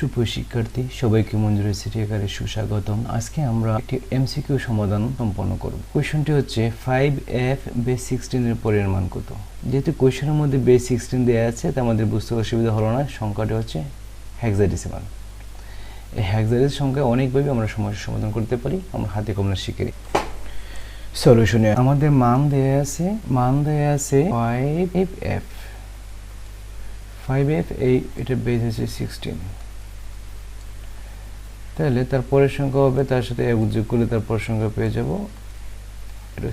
সুপ্রিয় শিক্ষার্থী সবাইকে মঞ্জুরের সিটিয়াকারে সুস্বাগতম। আজকে আমরা একটি এমসিকিউ সমাধান সম্পন্ন করব। কোয়েশনটি হচ্ছে ফাইভ এফ বেস সিক্সটিনের পরের মান কত? যেহেতু কোয়েশনের মধ্যে বেস সিক্সটিন দেওয়া আছে, তা আমাদের বুঝতে অসুবিধা হলো না। সংখ্যাটি হচ্ছে হ্যাক্সাডেসিমাল এই হ্যাক্সাডেসিমাল সংখ্যা অনেকভাবে আমরা সমস্যার সমাধান করতে পারি। আমরা হাতে কমলা শিখে সলিউশনে আমাদের মান দেয়া আছে, মান দেয়া আছে ফাইভ এফ ফাইভ এফ এই এটা বেস হচ্ছে সিক্সটিন তাহলে তার পরের সংখ্যা হবে, তার সাথে এক যোগ করলে তার পরের সংখ্যা পেয়ে যাব। এটা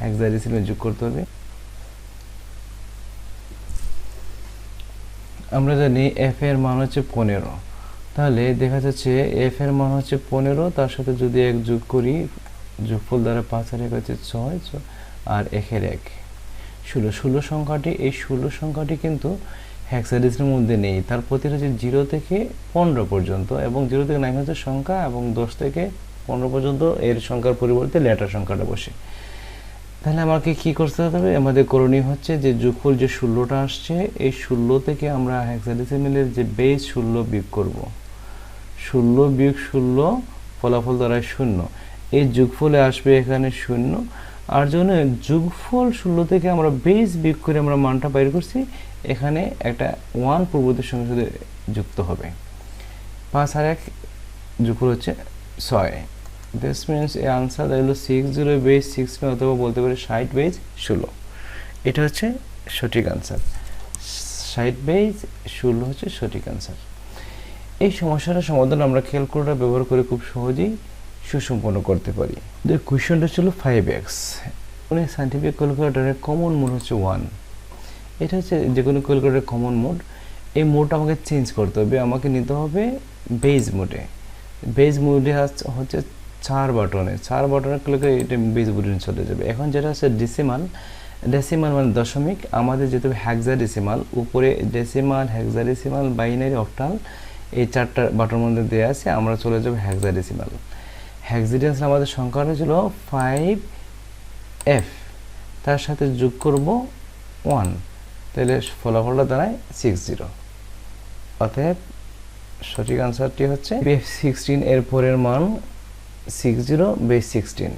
হ্যাক্সাডেসিমাল যোগ করতে হবে। আমরা জানি এফ এর মান হচ্ছে পনেরো। তাহলে দেখা যাচ্ছে এফ এর মান হচ্ছে পনেরো, তার সাথে যদি এক যোগ করি, যোগফল দ্বারা পাঁচ আর এক হচ্ছে ছয় আর একের এক। ষোলো ষোলো সংখ্যাটি, এই ষোলো সংখ্যাটি কিন্তু হ্যাক্সাডেসির মধ্যে নেই। তার প্রতিটা হচ্ছে জিরো থেকে পনেরো পর্যন্ত এবং জিরো থেকে নাইন হচ্ছে সংখ্যা এবং দশ থেকে পনেরো পর্যন্ত এর সংখ্যার পরিবর্তে লেটার সংখ্যাটা বসে। তাহলে আমাকে কি করতে হবে? আমাদের করণীয় হচ্ছে যে যোগফল যে ষোলোটা আসছে, এই ষোলো থেকে আমরা হ্যাক্সাডেসিমেলের যে বেস ষোলো বিয়োগ করব। ষোলো বিয়োগ ষোলো ফলাফল দ্বারা শূন্য। এই যোগফলে আসবে এখানে শূন্য আর জন্য যোগফল ষোলো থেকে আমরা বেস বিয়োগ করে আমরা মানটা বাইর করছি, এখানে একটা ওয়ান পূর্ববর্তী সঙ্গে সাথে যুক্ত হবে। পাঁচ আর এক যোগফল হচ্ছে ছয়। দিস মিনস এ আনসার হলো সিক্স জিরো বেস সিক্স অথবা বলতে পারি ষাট বেজ ষোলো। এটা হচ্ছে সঠিক আনসার ষাট বেজ ষোলো হচ্ছে সঠিক আনসার এই সমস্যাটার সমাধান আমরা ক্যালকুলেটর ব্যবহার করে খুব সহজেই সুসম্পন্ন করতে পারি। কোয়েশনটা ছিল ফাইভ এক্স মানে সাইন্টিফিক ক্যালকুলেটরের কমন মোড হচ্ছে ওয়ান এটা হচ্ছে যে কোনো ক্যালকুলেটরের কমন মোড এই মোডটা আমাকে চেঞ্জ করতে হবে, আমাকে নিতে হবে বেজ মোডে বেজ মোডে হচ্ছে চার বাটনে চার বাটনে ক্লিক এটা বেজ মোডে চলে যাবে। এখন যেটা হচ্ছে ডেসিমাল ডেসিমাল মানে দশমিক। আমাদের যেতে হবে হ্যাক্সা ডেসিমাল উপরে decimal hexadecimal binary octal এই চারটা বাটন মধ্যে দেওয়া আছে, আমরা চলে যাব হ্যাক্সা ডেসিমাল হ্যাক্সিডেন্স আমাদের সংখ্যাটা ছিল ফাইভ এফ তার সাথে যোগ করব ওয়ান তাহলে ফলাফলটা দাঁড়ায় সিক্স জিরো অতএব সঠিক আনসারটি হচ্ছে বেস সিক্সটিন এর পরের মান সিক্স জিরো বেস সিক্সটিন